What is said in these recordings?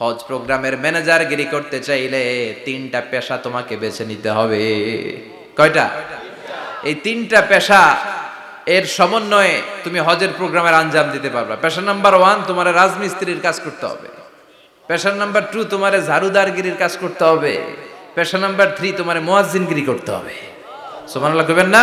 হজ প্রোগ্রামের ম্যানেজার গিরি করতে চাইলে তিনটা পেশা তোমাকে বেছে নিতে হবে। কয়টা? এই তিনটা পেশা, এর সমন্বয়ে তুমি হজের প্রোগ্রামের আঞ্জাম দিতে পারবে। পেশা নাম্বার ওয়ান, তোমার রাজমিস্ত্রির কাজ করতে হবে। পেশা নাম্বার টু, তোমার ঝাড়ুদারগিরির কাজ করতে হবে। পেশা নাম্বার থ্রি, তোমার মোয়াজ্জিনগিরি করতে হবে। সুবহানাল্লাহ কইবেন না?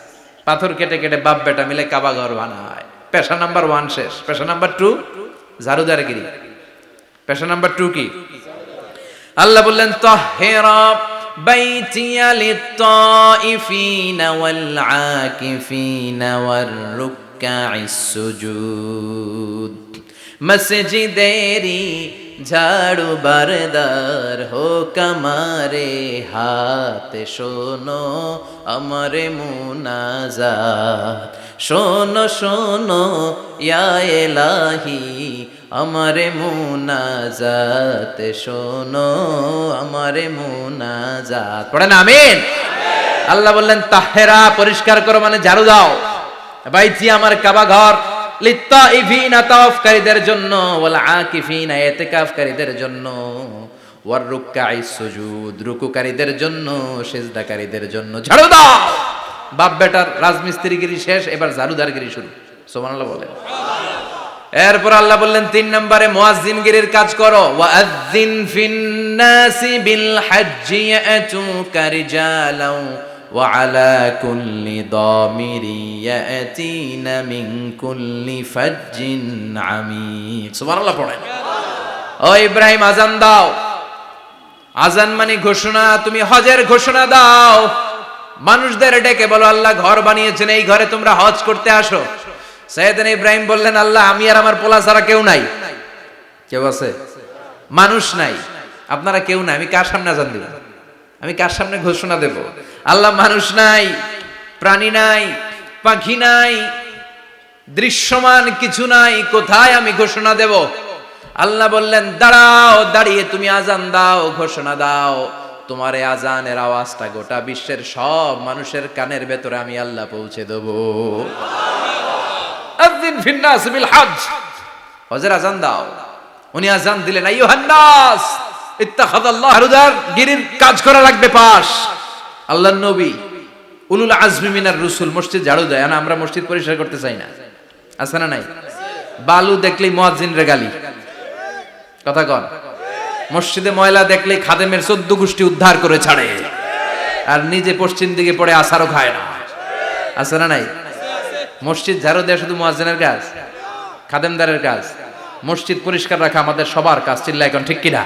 পাথর কেটে কেটে বাপ বেটা মিলে কাবা ঘর বানায়। পেশা নাম্বার ওয়ান শেষ। পেশা নাম্বার টু ঝাড়ুদারগিরি। পেশা নাম্বার টু কি? আল্লাহ বললেন তহেরা বাইতিয়া মসজিদেরি ঝাড়ু বারদার হো কামারে হাত, শোনো আমারে মুনাজাত। শোনো শোনো, ইয়া এলাহি, আমারে মুনাজাত। শোনো আমারে মুনাজাত। পড়েন, আমিন। আল্লাহ বললেন, তাহেরা পরিষ্কার করো মানে ঝাড়ু দাও। বাইছি আমার কাবা ঘর। লিত্তাইফিনা, তাওয়াফকারীদের জন্য, ওয়াল আকিফিনা ইতিকাফকারীদের জন্য, ওয়ার সুজুদ, রুকুকারীদের জন্য জন্য। ঝাড়ু দাও! বাপ বেটার রাজমিস্ত্রিগিরি শেষ, এবার ঝাড়ুদারগিরি শুরু। সুবহানাল্লাহ বলেন। এরপর আল্লাহ বললেন, তিন নম্বরে মুয়াজ্জিনগিরির কাজ করো। ওয়াজ্জিন ফিন্নাসি বিল হজ্জি ইয়াতুকা রিজালাও وعلى كل ضامر يأتين من كل فج عميق سبحان الله পড়েন ও ইব্রাহিম আজান দাও আজান মানে ঘোষণা তুমি হজের ঘোষণা দাও মানুষদের ডেকে বলো আল্লাহ ঘর বানিয়েছেন এই ঘরে তোমরা হজ করতে আসো সৈয়দিন ইব্রাহিম বললেন আল্লাহ আমি আর আমার পোলা ছাড়া কেউ নাই কেউ আছে মানুষ নাই আপনারা কেউ নাই আমি কার সামনে আজান দিব আমি কার সামনে ঘোষণা দেব? আল্লাহ মানুষ নাই প্রাণী নাই পাখি নাই দৃশ্যমান কিছু নাই কোথায় আমি ঘোষণা দেব? আল্লাহ বললেন দাঁড়াও দাঁড়িয়ে তুমি আজান দাও ঘোষণা দাও। তোমার এই আজানের আওয়াজটা গোটা বিশ্বের সব মানুষের কানের ভেতরে আমি আল্লাহ পৌঁছে দেব। আযিন ফিন্নাস বিল হজ। হজের আজান দাও। উনি আজান দিলেন আইয়ুহান নাস! কাজ করা লাগবে পাশ। আল্লাহর নবী উলুল আজমি মিনার মসজিদ ঝাড়ু দেয়। না, আমরা মসজিদ পরিষ্কার করতে চাই না। আছে না নাই? বালু কথা কন। মসজিদে ময়লা খাদেমের চোদ্দ গোষ্ঠী উদ্ধার করে ছাড়ে। আর নিজে পশ্চিম দিকে পড়ে আসারও খায় না। আছে না নাই? মসজিদ ঝাড়ু দেয় শুধু মুয়াজ্জিনের কাজ? খাদেমদারের কাজ? মসজিদ পরিষ্কার রাখা আমাদের সবার কাজ চিল্লা এখন ঠিক কিনা?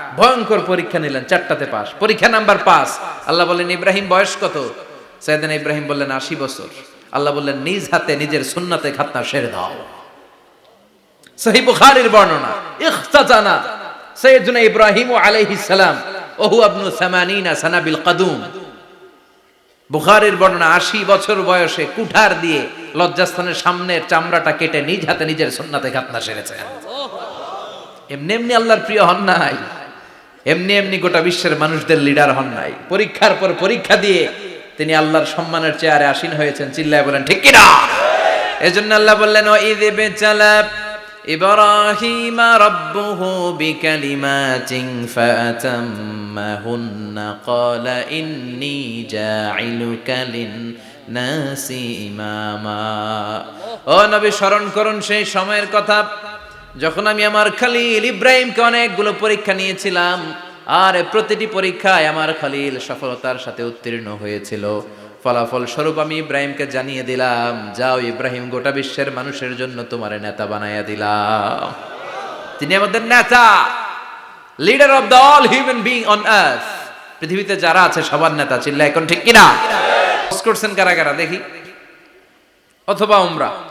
ভয়ঙ্কর পরীক্ষা নিলেন, চারটাতে পাস পরীক্ষা নাম্বার পাস আল্লাহ বললেন, ইব্রাহিম, বয়স কত? সাইদিন ইব্রাহিম বললেন, আশি বছর। আল্লাহ বললেন, নিজ হাতে, নিজের সুন্নাতে খাতনা সেরে দাও। সহি বুখারীর বর্ণনা, ইখতাজানা সাইয়েদুনা ইব্রাহিম আলাইহিস সালাম, ওহু আবনু সামানিনা সানাবিল কাদুম। বুখারীর বর্ণনা, আশি বছর বয়সে কুঠার দিয়ে লজ্জাস্থানের সামনের চামড়াটা কেটে নিজ হাতে নিজের সুন্নাতে খাতনা সেরেছেন। এমনি এমনি আল্লাহর প্রিয় হন নাই। এমনি এমনি গোটা বিশ্বের মানুষদের লিডার হন নাই পরীক্ষার পর পরীক্ষা দিয়ে তিনি আল্লাহর সম্মানের চেয়ারে আসীন হয়েছেন চিল্লায় বলেন ঠিক কিনা এজন্য আল্লাহ বললেন ও ঈদ বেচালা إبراهيم ربه بكلمات فأتمهن قال إني جاعلك للناس إماما ও নবী স্মরণ করুন সেই সময়ের কথা যখন আমি আমার খালিল ইব্রাহিমকে অনেকগুলো পরীক্ষা নিয়েছিলাম, আর প্রতিটি পরীক্ষায় আমার খালিল সফলতার সাথে উত্তীর্ণ হয়েছিল। ফলাফল স্বরূপ আমি ইব্রাহিমকে জানিয়ে দিলাম, যাও ইব্রাহিম, গোটা বিশ্বের মানুষের জন্য তোমার নেতা বানাইয়া দিলাম। তিনি আমাদের নেতা leader of the all human being on earth পৃথিবীতে যারা আছে, সবার নেতা চিল্লা এখন ঠিক কিনা? করছেন কারা কারা? দেখি। অথবা উমরা।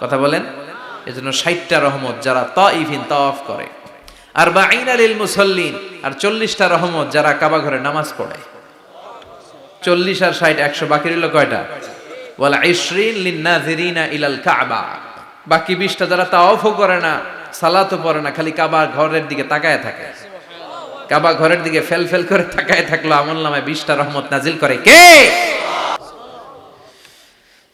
কথা বলেন? এজন্য ষাটটা রহমত যারা তইফিন, তাওয়াফ করে। আর বা আলিল মুসল্লিন, আর চল্লিশটা রহমত যারা কাবা ঘরে নামাজ পড়ে। চল্লিশ আর ষাট, একশো, বাকি রইল কয়টা? বলে ইসরিন লিন্নাজিরিনা ইলাল কাবা। বাকি বিশটা যারা তাওয়াফও করে না, সালাতও পড়ে না, খালি কাবা ঘরের দিকে তাকায় থাকে। কাবা ঘরের দিকে ফেল ফেল করে তাকায় থাকল আমল নামায় বিশটা রহমত নাজিল করে কে?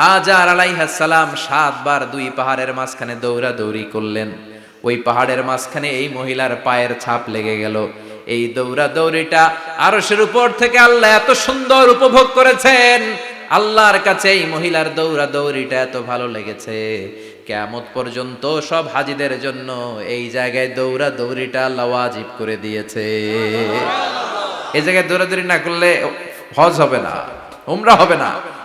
হাজার আলাইহাসালাম সাতবার দুই পাহাড়ের মাঝখানে দৌড়া দৌড়ি করলেন। ওই পাহাড়ের মাঝখানে এই মহিলার পায়ের ছাপ লেগে গেল। এই দৌড়া দৌড়িটা আরশের উপর থেকে আল্লাহ এত সুন্দর উপভোগ করেছেন। আল্লাহর কাছে এই মহিলার দৌড়া দৌড়িটা এত ভালো লেগেছে। কেমত পর্যন্ত সব হাজিদের জন্য এই জায়গায় দৌড়া দৌড়িটা আল্লাহ ওয়াজিব করে দিয়েছে। এই জায়গায় দৌড়াদৌড়ি না করলে হজ হবে না, উমরা হবে না।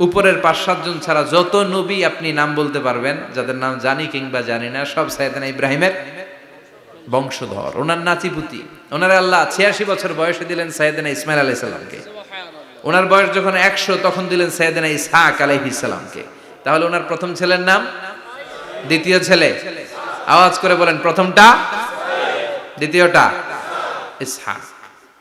উপরের পাঁচ সাতজন ছাড়া যত নবী আপনি নাম বলতে পারবেন, যাদের নাম জানি কিংবা জানি না, সব সাইদানা ইব্রাহিমের বংশধর, ওনার নাতিপুতি। ওনার আল্লাহ ছিয়াশি বছর বয়সে দিলেন সাইদানা ইসমাইল আলাইসাল্লামকে ওনার বয়স যখন একশো, তখন দিলেন সাইদানা ইসহাক আলাইহিসাল্লামকে তাহলে ওনার প্রথম ছেলের নাম? দ্বিতীয় ছেলে? আওয়াজ করে বলেন, প্রথমটা? দ্বিতীয়টা? ইসহাক।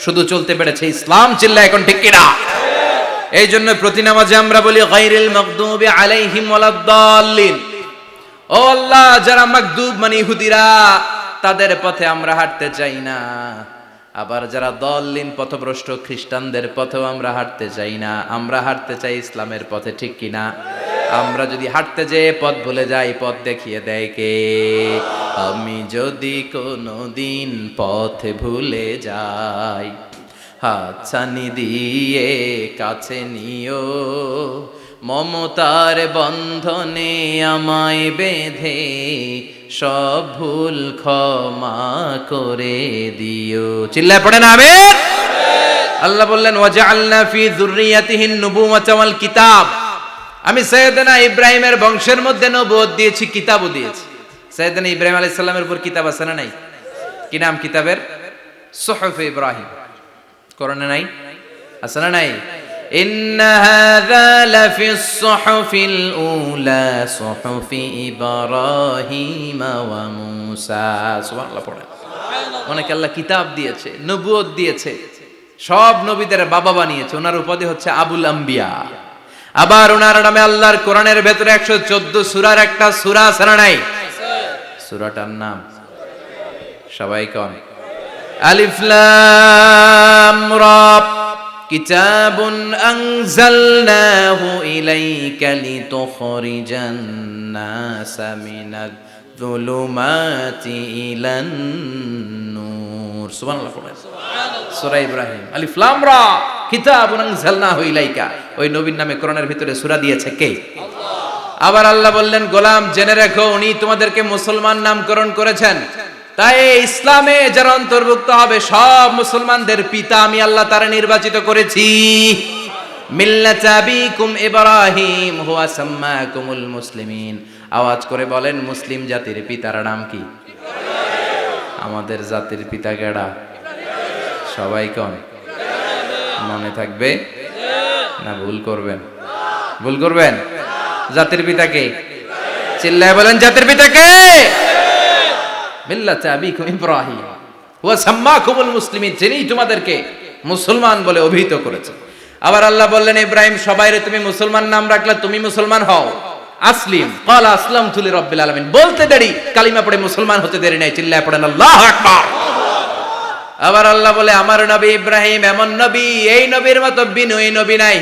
শুধু চলতে পেরেছে ইসলাম চিল্লা এখন ঠিক কিনা? এই জন্য প্রতি নামাজে আমরা বলি গাইরিল মাগদুবি আলাইহিম ওয়ালাদ-দাল্লিন ও আল্লাহ, যারা মাগদুব মানে ইহুদিরা, তাদের পথে আমরা হাঁটতে চাই না। আবার যারা দলিন পথভ্রষ্ট খ্রিস্টানদের পথেও আমরা হাঁটতে চাই না। আমরা হাঁটতে চাই ইসলামের পথে ঠিক কিনা? আমরা যদি হাঁটতে যেয়ে পথ ভুলে যাই, পথ দেখিয়ে দেয় কে? আমি যদি কোনো দিন পথ ভুলে যাই, হাতছানি দিয়ে কাছে নিও, মমতার বন্ধনে আমায় বেঁধে সব ভুল ক্ষমা করে দিও। চিল্লায় পড়ে না আমিন? আল্লাহ বললেন, ওয়াজআলনা ফি যুররিয়াতিহিন নুবুওয়াতা ওয়াল কিতাব। আমি সৈয়দনা ইব্রাহিমের বংশের মধ্যে নবুয়ত দিয়েছি, কিতাবও দিয়েছি। সৈয়দনা ইব্রাহিম আলাইহিস সালামের উপর কিতাব আছে না নাই কি নাম কিতাবের সুহফ ইব্রাহিম কোরআনে নাই আছে না নাই إن هذا لفي الصحف الأولى صحف إبراهيم وموسى سبحان الله পড়ে অনেকে আল্লাহ কিতাব দিয়েছে নবুয়ত দিয়েছে সব নবীদের বাবা বানিয়েছে ওনার উপাধি হচ্ছে আবুল আম্বিয়া আবার ওনার নামে আল্লাহর কোরআনের ভেতরে একশো চোদ্দ সুরার একটা সুরা আছে না নাই সুরাটার নাম সবাই কন আলিফ লাম রা كتاب أنزلناه إليك لتخرج الناس من الظلمات إلى النور سبحان الله সূরা ইব্রাহিম আলিফ লাম রা কিতাবুন আনজালনাহু ইলাইকা ওই নবীর নামে কোরআনের ভিতরে সূরা দিয়েছে কে আবার আল্লাহ বললেন, গোলাম, জেনে রেখো, উনি তোমাদেরকে মুসলমান নামকরণ করেছেন। তাই ইসলামে যারা অন্তর্ভুক্ত হবে, সব মুসলমানদের পিতা আমি আল্লাহ তারা নির্বাচিত করেছি। মিল্লাতাবিকুম ইব্রাহিম, হুয়া সাম্মাকুমুল মুসলিমিন। আওয়াজ করে বলেন, মুসলিম জাতির পিতার নাম কি? আমাদের জাতির পিতা গেড়া সবাই কন? মনে থাকবে? না, ভুল করবেন। ভুল করবেন? জাতির পিতাকে। চিল্লায় বলেন, জাতির পিতাকে? মিল্লাত আবিকুম ইব্রাহিম ওয়া সাম্মাকুমুল মুসলিমিন, যিনি তোমাদেরকে মুসলমান বলে অভিহিত করেছে আবার আল্লাহ বললেন, ইব্রাহিম সবাইরে তুমি মুসলমান নাম রাখলে তুমি মুসলমান হও। আসলিম কাল আসলাম তুলি রব্বিল আলামিন। বলতে দেরি, কালিমা পড়ে মুসলমান হতে দেরি নাই, চিল্লায় পড়েন, আল্লাহু আকবার। আবার আল্লাহ বলে, আমার নবী ইব্রাহিম এমন নবী, এই নবীর মতো বিনয়ী নবী নাই।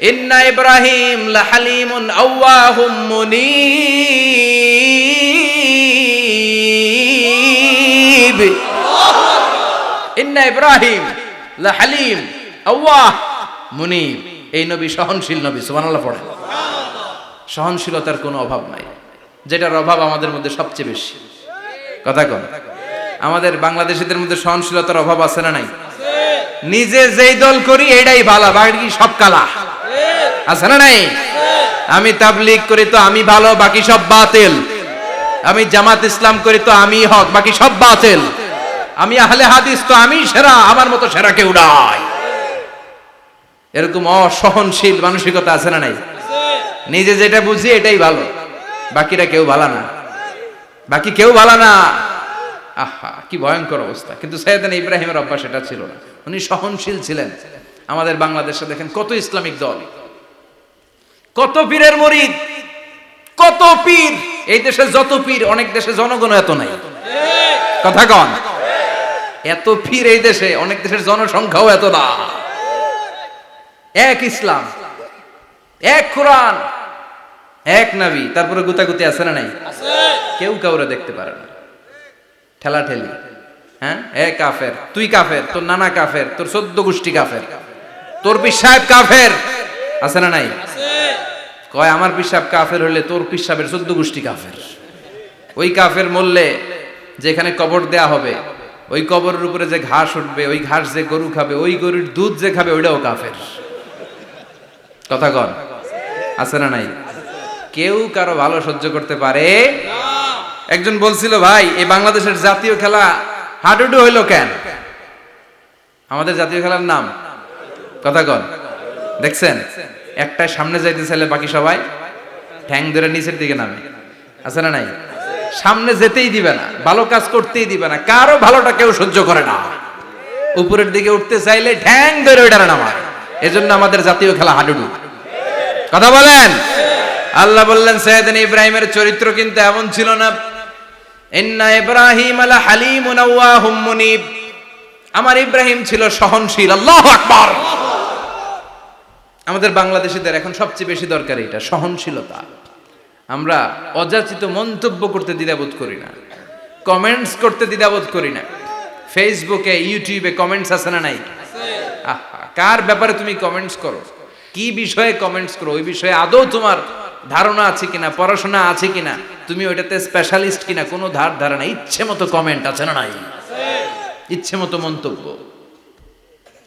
ইন্না ইব্রাহিম লাহালিমুন আওয়াহুম মুনিব। ইন্না ইব্রাহিম লা হালিম আল্লাহ মুনিব। এই নবী সহনশীল নবী, সুবহানাল্লাহ পড়েন। সহনশীলতার কোনো অভাব নাই। যেটার অভাব আমাদের মধ্যে সবচেয়ে বেশি। কথা কন। আমাদের বাংলাদেশিদের মধ্যে সহনশীলতার অভাব আছে না নাই? নিজে যেই দল করি, এটাই ভালো, বাকি সব কালা। আছে না নাই? আমি তাবলিগ করি তো আমি ভালো, বাকি সব বাতিল। আমি জামাত ইসলাম করি তো আমি হক, বাকি সব বাতিল। আমি আহলে হাদিস তো আমি সেরা, আমার মতো সেরা কেউ নাই। এরকম অসহনশীল মানসিকতা আছে না নাই? নিজে যেটা বুঝি এটাই ভালো। বাকিরা কেউ ভালো না। বাকি কেউ ভালো না। আহা, কি ভয়ঙ্কর অবস্থা। কিন্তু সৈয়দান ইব্রাহিমের অভ্যাস এটা ছিল না। উনি সহনশীল ছিলেন। আমাদের বাংলাদেশে দেখেন কত ইসলামিক দল। কত পীরের মরিদ? কত পীর? এই দেশে যত পীর অনেক দেশে জনগণ এত নাই। কথা কন। এত পীর এই দেশে অনেক দেশের জনসংখ্যাও এত না। এক ইসলাম এক কোরআন এক নাবি। তারপরে গুতাগুতি আছে না নাই? কেউ কাউরে দেখতে পারে না। ঠেলা ঠেলি হ্যাঁ? এ কাফের তুই কাফের তোর নানা কাফের তোর চোদ্দ গোষ্ঠী কাফের তোর পিসাব কাফের। আছে না নাই? কয়, আমার পিসাব কাফের হলে তোর পিসাবের চোদ্দ গোষ্ঠী কাফের। ওই কাফের মরলে যেখানে কবর দেয়া হবে, ওই কবরের উপরে যে ঘাস উঠবে, ওই ঘাস যে গরু খাবে, ওই গরুর দুধ যে খাবে, ওইটাও কাফের। কথা কন, আছে না নাই? কেউ কারও ভালো সহ্য করতে পারে? একজন বলছিল, ভাই, এই বাংলাদেশের জাতীয় খেলা হাডুডু হইল কেন? আমাদের জাতীয় খেলার নাম, কথা কন, দেখছেন? একটা সামনে যাইতে চাইলে বাকি সবাই ঠ্যাং ধরে নিচের দিকে নামে। আছে না নাই? সামনে যেতেই দিবে না, ভালো কাজ করতেই দিবে না, কারও ভালোটা কেউ সহ্য করে না। উপরের দিকে উঠতে চাইলে ঠ্যাং ধরে ওইটার নামায়। এজন্য আমাদের জাতীয় খেলা হাডুডু। কথা বলেন? আল্লাহ বললেন, সৈয়দিন ইব্রাহিমের চরিত্র কিন্তু এমন ছিল না। ইন্না ইব্রাহিম আলা হালিমুন আওয়াহুম মুনিব। আমার ইব্রাহিম ছিল সহনশীল। আল্লাহু আকবার। আমাদের বাংলাদেশিদের এখন সবচেয়ে বেশি দরকার এটা, সহনশীলতা। আমরা অযাচিত মন্তব্য করতে দ্বিধাবোধ করি না। কমেন্টস করতে দ্বিধাবোধ করি না। ফেসবুকে, ইউটিউবে কমেন্টস আছে না নাই? কার ব্যাপারে তুমি কমেন্টস করো? কি বিষয়ে কমেন্টস করো? ওই বিষয়ে আদৌ তোমার ধারণা আছে কিনা, পড়াশোনা আছে কিনা? তুমি ওইটাতে স্পেশালিস্ট কিনা? কোনো ধার ধারণা ইচ্ছে মতো কমেন্ট আছে না নাই? ইচ্ছে মতো মন্তব্য।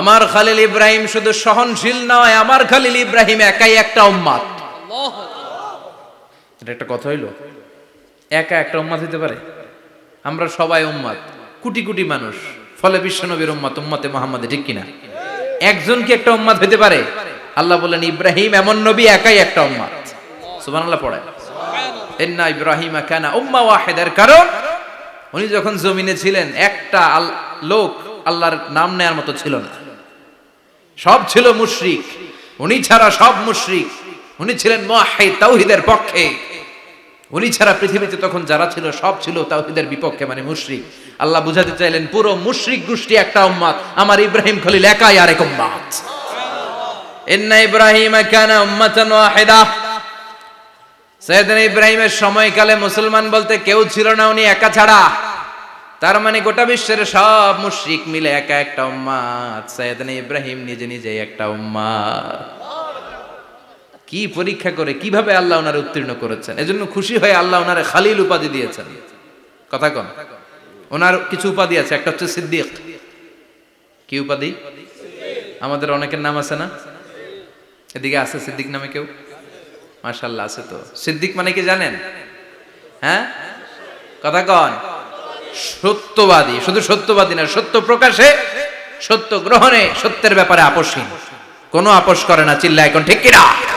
আমার খালিল ইব্রাহিম শুধু সহনশীল নয়, আমার খালিল ইব্রাহিম একাই একটা উম্মাত এটা একটা কথা হইল? একা একটা উম্মাত হইতে পারে? আমরা সবাই উম্মাত কোটি কোটি মানুষ, ফলে বিশ্বনবীর উম্মাত উম্মতে মোহাম্মদে, ঠিক কিনা? একজন কি একটা উম্মাত হইতে পারে? আল্লাহ বলেন, ইব্রাহিম এমন নবী, একাই একটা উম্মাত সুবহানাল্লাহ পড়ে। ইন্না ইব্রাহিম কানা উম্মা ওয়াহিদার। কারণ উনি যখন জমিনে ছিলেন, একটা লোক আল্লাহর নাম নেয়ার মতো ছিল না। সব ছিল মুশরিক। উনি ছাড়া সব মুশরিক। উনি ছিলেন মুয়াহহিদ তাওহীদের পক্ষে। উনি ছাড়া পৃথিবীতে তখন যারা ছিল, সব ছিল তাওহীদের বিপক্ষে মানে মুশরিক। আল্লাহ বুঝাতে চাইলেন, পুরো মুশরিক গোষ্ঠী একটা উম্মাত। আমার ইব্রাহিম খলিল একাই আরেক উম্মাত। ইন্না ইব্রাহিম কানা উম্মাতান ওয়াহিদা। সৈয়দনা ইব্রাহিমের সময়কালে মুসলমান বলতে কেউ ছিল না উনি একা ছাড়া। তার মানে গোটা বিশ্বের সব মুশরিক মিলে একা একটা উম্মাত সৈয়দনা ইব্রাহিম নিজে নিজে একটা উম্মাত কি পরীক্ষা করে, কীভাবে আল্লাহ ওনারে উত্তীর্ণ করেছেন? এজন্য খুশি হয়ে আল্লাহ ওনারে খালিল উপাধি দিয়েছেন। কথা কন। ওনার কিছু উপাধি আছে, একটা হচ্ছে সিদ্দিক। কি উপাধি? আমাদের অনেকের নাম আছে না? এদিকে আছে সিদ্দিক নামে কেউ? মাশাল্লাহ আছে তো। সিদ্দিক মানে কি জানেন? হ্যাঁ? কথা কন। সত্যবাদী, শুধু সত্যবাদী না, সত্য প্রকাশে, সত্য গ্রহণে সত্যের ব্যাপারে আপোষহীন। কোনো আপোষ করে না চিল্লা এখন ঠিক কিনা?